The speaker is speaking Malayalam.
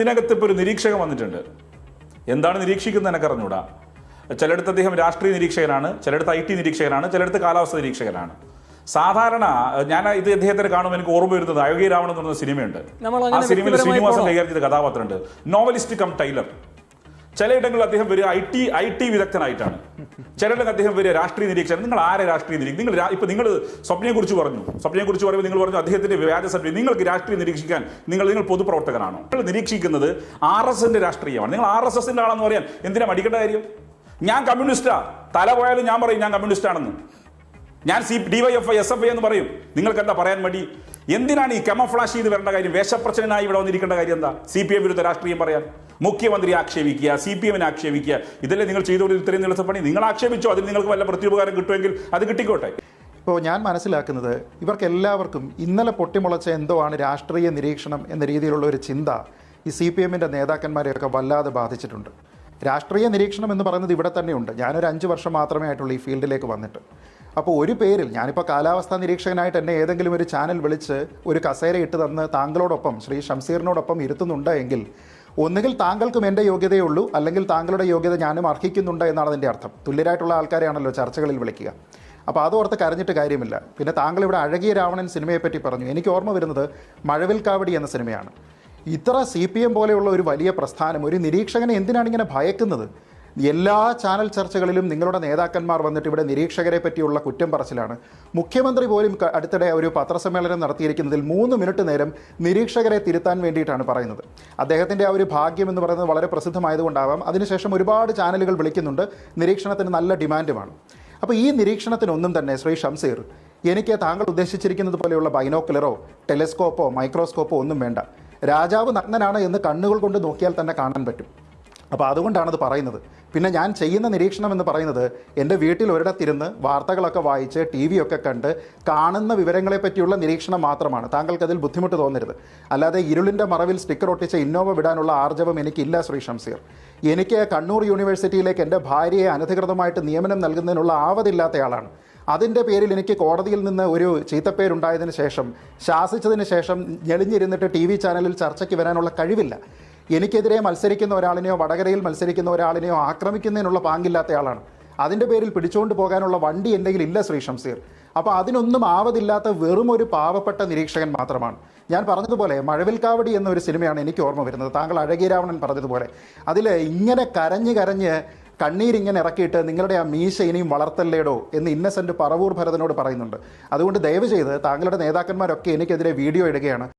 ഇതിനകത്ത് ഇപ്പോൾ ഒരു നിരീക്ഷകൻ വന്നിട്ടുണ്ട്. എന്താണ് നിരീക്ഷിക്കുന്നത് എനിക്ക് അറിഞ്ഞൂടാ ചിലയിടത്ത് അദ്ദേഹം രാഷ്ട്രീയ നിരീക്ഷകനാണ് ചിലയിടത്ത് ഐ ടി നിരീക്ഷകനാണ് ചിലയിടത്ത് കാലാവസ്ഥ നിരീക്ഷകനാണ്. സാധാരണ ഞാൻ ഇത് അദ്ദേഹത്തിന് കാണുമ്പോൾ എനിക്ക് ഓർമ്മ വരുന്നത് അയോഗ്യ രാവണം എന്ന് പറഞ്ഞ സിനിമയുണ്ട്. ആ സിനിമയിൽ ശ്രീനിവാസൻ? കൈകാര്യം ചെയ്ത കഥാപാത്രമുണ്ട്. Novelist cum tailor. ചിലയിടങ്ങളിൽ അദ്ദേഹം വരിക ഐ ടി ഐ ടി വിദഗ്ധനായിട്ടാണ്. ചിലയിടങ്ങളിൽ അദ്ദേഹം വരിക രാഷ്ട്രീയ നിരീക്ഷകൻ. നിങ്ങൾ ആരെ രാഷ്ട്രീയ നിരീക്ഷകൻ നിങ്ങൾ ഇപ്പൊ നിങ്ങൾ സ്വപ്നയെ കുറിച്ച് പറഞ്ഞു. സ്വപ്നയെ കുറിച്ച് പറയുമ്പോൾ നിങ്ങൾ പറഞ്ഞു അദ്ദേഹത്തിന്റെ വ്യാജ സർട്ടിഫിക്കറ്റ്. നിങ്ങൾക്ക് രാഷ്ട്രീയ നിരീക്ഷിക്കാൻ നിങ്ങൾ നിങ്ങൾ പൊതുപ്രവർത്തകനാണോ? നിങ്ങൾ നിരീക്ഷിക്കുന്നത് ആർ എസ് എസിന്റെ രാഷ്ട്രീയമാണ്. നിങ്ങൾ ആർ എസ് എസിന്റെ ആളെന്ന് പറയാൻ എന്തിനാ മടിക്കേണ്ട കാര്യം? ഞാൻ കമ്മ്യൂണിസ്റ്റാ. തല പോയാലും ഞാൻ പറയും ഞാൻ കമ്മ്യൂണിസ്റ്റ് ആണെന്ന് ഞാൻ C D Y F I S F I എന്ന് പറയും. നിങ്ങൾക്ക് എന്താ പറയാൻ മടി? എന്തിനാണ് ഈ കെമഫ്ലാഷ് ചെയ്ത് വരേണ്ട കാര്യം? വേഷപ്രശ്നനായി ഇവിടെ വന്നിരിക്കേണ്ട കാര്യം എന്താ? സി പി എം വിരുദ്ധ രാഷ്ട്രീയം പറയാൻ. മുഖ്യമന്ത്രി ആക്ഷേപിക്കുക സി പി എമ്മിനെ ആക്ഷേപിക്കുക. ഇതല്ലേ നിങ്ങൾ ചെയ്തുകൊണ്ട് ഇത്രയും ദിവസം പണി? നിങ്ങൾ ആക്ഷേപിച്ചോ? അതിന് നിങ്ങൾക്ക് വല്ല പ്രത്യുപകാരം കിട്ടുമെങ്കിൽ അത് കിട്ടിക്കോട്ടെ. ഇപ്പോൾ ഞാൻ മനസ്സിലാക്കുന്നത് ഇവർക്ക് എല്ലാവർക്കും ഇന്നലെ പൊട്ടിമുളച്ച എന്തോ ആണ് രാഷ്ട്രീയ നിരീക്ഷണം എന്ന രീതിയിലുള്ള ഒരു ചിന്ത ഈ സി പി എമ്മിന്റെ നേതാക്കന്മാരെയൊക്കെ വല്ലാതെ ബാധിച്ചിട്ടുണ്ട്. രാഷ്ട്രീയ നിരീക്ഷണം എന്ന് പറയുന്നത് ഇവിടെ തന്നെയുണ്ട് ഞാനൊരു അഞ്ച് വർഷം മാത്രമേ ആയിട്ടുള്ളൂ ഈ ഫീൽഡിലേക്ക് വന്നിട്ട്. അപ്പോൾ ഒരു പേരിൽ ഞാനിപ്പോൾ കാലാവസ്ഥാ നിരീക്ഷകനായിട്ട് എന്നെ ഏതെങ്കിലും ഒരു ചാനൽ വിളിച്ച് ഒരു കസേര ഇട്ട് തന്ന് താങ്കളോടൊപ്പം ശ്രീ ഷംസീറിനോടൊപ്പം ഇരുത്തുന്നുണ്ട് എങ്കിൽ ഒന്നുകിൽ താങ്കൾക്കും എന്റെ യോഗ്യതയേ ഉള്ളൂ അല്ലെങ്കിൽ താങ്കളുടെ യോഗ്യത ഞാനും അർഹിക്കുന്നുണ്ട് എന്നാണ് അതിന്റെ അർത്ഥം. തുല്യരായിട്ടുള്ള ആൾക്കാരെയാണല്ലോ ചർച്ചകളിൽ വിളിക്കുക. അപ്പോൾ അതോർത്ത് കരഞ്ഞിട്ട് കാര്യമില്ല. പിന്നെ താങ്കൾ ഇവിടെ അഴകിയ രാവണൻ സിനിമയെപ്പറ്റി പറഞ്ഞു. എനിക്ക് ഓർമ്മ വരുന്നത് മഴവിൽ കാവടി എന്ന സിനിമയാണ്. ഇത്ര സി പി എം പോലെയുള്ള ഒരു വലിയ പ്രസ്ഥാനം ഒരു നിരീക്ഷകനെ എന്തിനാണ് ഇങ്ങനെ ഭയക്കുന്നത്? എല്ലാ ചാനൽ ചർച്ചകളിലും നിങ്ങളുടെ നേതാക്കന്മാർ വന്നിട്ട് ഇവിടെ നിരീക്ഷകരെ പറ്റിയുള്ള കുറ്റം പറച്ചിലാണ്. മുഖ്യമന്ത്രി പോലും അടുത്തിടെ ഒരു പത്രസമ്മേളനം നടത്തിയിരിക്കുന്നതിൽ മൂന്ന് മിനിറ്റ് നേരം നിരീക്ഷകരെ തിരുത്താൻ വേണ്ടിയിട്ടാണ് പറയുന്നത്. അദ്ദേഹത്തിന്റെ ആ ഒരു ഭാഗ്യം എന്ന് പറയുന്നത് വളരെ പ്രസിദ്ധമായതുകൊണ്ടാവാം. അതിനുശേഷം ഒരുപാട് ചാനലുകൾ വിളിക്കുന്നുണ്ട്. നിരീക്ഷണത്തിന് നല്ല ഡിമാൻഡുമാണ്. അപ്പോൾ ഈ നിരീക്ഷണത്തിനൊന്നും തന്നെ ശ്രീ ഷംസീർ എനിക്ക് താങ്കൾ ഉദ്ദേശിച്ചിരിക്കുന്നത് പോലെയുള്ള ബൈനോക്കുലറോ ടെലിസ്കോപ്പോ മൈക്രോസ്കോപ്പോ ഒന്നും വേണ്ട. രാജാവ് നഗ്നനാണ് എന്ന് കണ്ണുകൾ കൊണ്ട് നോക്കിയാൽ തന്നെ കാണാൻ പറ്റും. അപ്പോൾ അതുകൊണ്ടാണത് പറയുന്നത്. പിന്നെ ഞാൻ ചെയ്യുന്ന നിരീക്ഷണം എന്ന് പറയുന്നത് എന്റെ വീട്ടിൽ ഒരിടത്തിരുന്ന് വാർത്തകളൊക്കെ വായിച്ച് ടി വി ഒക്കെ കണ്ട് കാണുന്ന വിവരങ്ങളെ പറ്റിയുള്ള നിരീക്ഷണം മാത്രമാണ്. താങ്കൾക്കതിൽ ബുദ്ധിമുട്ട് തോന്നരുത്. അല്ലാതെ ഇരുളിന്റെ മറവിൽ സ്റ്റിക്കർ ഒട്ടിച്ച് ഇന്നോവ വിടാനുള്ള ആർജവം എനിക്കില്ല ശ്രീ ഷംസീർ എനിക്ക് കണ്ണൂർ യൂണിവേഴ്സിറ്റിയിലേക്ക് എന്റെ ഭാര്യയെ അനധികൃതമായിട്ട് നിയമനം നൽകുന്നതിനുള്ള ആവതില്ലാത്തയാളാണ്. അതിന്റെ പേരിൽ എനിക്ക് കോടതിയിൽ നിന്ന് ഒരു ചീത്തപ്പേരുണ്ടായതിനു ശേഷം ശാസിച്ചതിന് ശേഷം ഞെളിഞ്ഞിരുന്നിട്ട് ടി വി ചാനലിൽ ചർച്ചയ്ക്ക് വരാനുള്ള കഴിവില്ല. എനിക്കെതിരെ മത്സരിക്കുന്ന ഒരാളിനെയോ വടകരയിൽ മത്സരിക്കുന്ന ഒരാളിനെയോ ആക്രമിക്കുന്നതിനുള്ള പാങ്കില്ലാത്തയാളാണ് അതിന്റെ പേരിൽ പിടിച്ചുകൊണ്ട് പോകാനുള്ള വണ്ടി എന്തെങ്കിലും ഇല്ല ശ്രീ ഷംസീർ അപ്പോൾ അതിനൊന്നും ആവതില്ലാത്ത വെറും ഒരു പാവപ്പെട്ട നിരീക്ഷകൻ മാത്രമാണ്. ഞാൻ പറഞ്ഞതുപോലെ മഴവിൽക്കാവടി എന്നൊരു സിനിമയാണ് എനിക്ക് ഓർമ്മ വരുന്നത്. താങ്കൾ അഴകിരാവണൻ പറഞ്ഞതുപോലെ. അതിൽ ഇങ്ങനെ കരഞ്ഞ് കരഞ്ഞ് കണ്ണീരിങ്ങനെ ഇറക്കിയിട്ട് നിങ്ങളുടെ ആ മീശ ഇനിയും വളർത്തല്ലേടോ എന്ന് ഇന്നസെന്റ് പറവൂർ ഭരതനോട് പറയുന്നുണ്ട്. അതുകൊണ്ട് ദയവ് ചെയ്ത് താങ്കളുടെ നേതാക്കന്മാരൊക്കെ എനിക്കെതിരെ വീഡിയോ ഇടുകയാണ്.